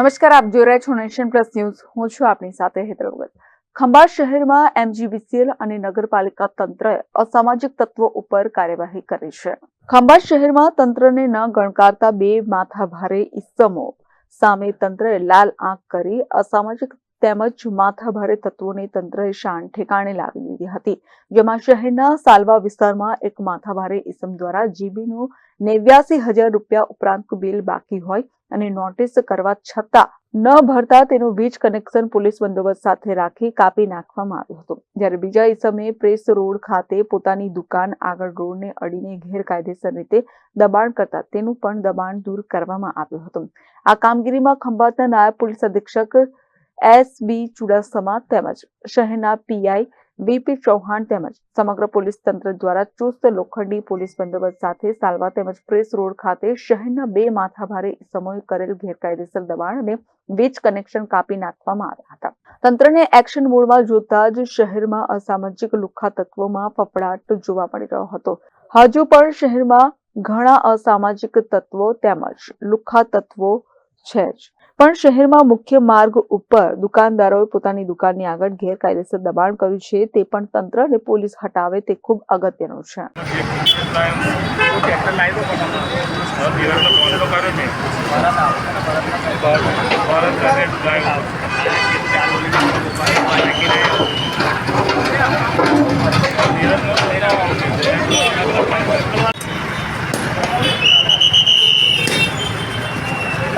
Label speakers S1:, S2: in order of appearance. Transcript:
S1: નમસ્કાર, આપ જોઈ રહ્યા છો નેશન પ્લસ ન્યૂઝ. હું છું આપની સાથે હૈદરાબાદ ખંભાત શહેરમાં એમજીવીસીએલ અને નગરપાલિકા તંત્રએ અસામાજિક તત્વો ઉપર કાર્યવાહી કરી છે. ખંભાત શહેરમાં તંત્રને ન ગણકારતા બે માથાભારે ઇસમો સામે તંત્રએ લાલ આંખ કરી અસામાજિક તેમજ માથાભારે તત્વોને તંત્રએ શાન ઠેકાણે લાવી દીધી હતી. જેમાં શહેરના સાલવા વિસ્તારમાં એક માથાભારે ઇસમ દ્વારા જીબીનું નેવ્યાસી હજાર રૂપિયા ઉપરાંત બિલ બાકી હોય અને નોટિસ કરવા છતાં ન ભરતા તેનું વીજ કનેક્શન પોલીસ બંદોબસ્ત સાથે રાખી કાપી નાખવામાં આવ્યું હતું. જ્યારે બીજા ઇસમે પ્રેસ રોડ ખાતે પોતાની દુકાન આગળ રોડને અડીને ગેરકાયદેસર રીતે દબાણ કરતા તેનું પણ દબાણ દૂર કરવામાં આવ્યું હતું. આ કામગીરીમાં ખંભાતના નાયબ પોલીસ અધિક્ષક એસ બી ચુડાસમા તેમજ શહેરના પીઆઈ વીપી ચૌહાણ તેમજ સમગ્ર પોલીસ તંત્ર દ્વારા ચુસ્ત લોખંડી પોલીસ બંદોબસ્ત સાથે સાલવા તેમજ પ્રેસ રોડ ખાતે શહેરના બે માથાભારે સમૂહ કરેલ ગેરકાયદેસર દબાણ અને વીજ કનેક્શન કાપી નાખવામાં આવ્યા હતા. તંત્રને એક્શન મોડમાં જોતા જ શહેરમાં અસામાજિક લુખ્ખા તત્વોમાં ફફડાટ જોવા મળી રહ્યો હતો. હજુ પણ શહેરમાં ઘણા અસામાજિક તત્વો તેમજ લુખ્ખા તત્વો છે જ. પણ શહેરમાં મુખ્ય માર્ગ ઉપર દુકાનદારોએ પોતાની દુકાનની આગળ ગેરકાયદેસર દબાણ કર્યું છે, તે પણ તંત્ર અને પોલીસ હટાવે તે ખૂબ અગત્યનું છે.
S2: ટ્રેક્ટર લાવી દો ફટાફટ હવે દિવાલનો ફોન તો કર્યો છે ભારત કરે ડ્રાઈવ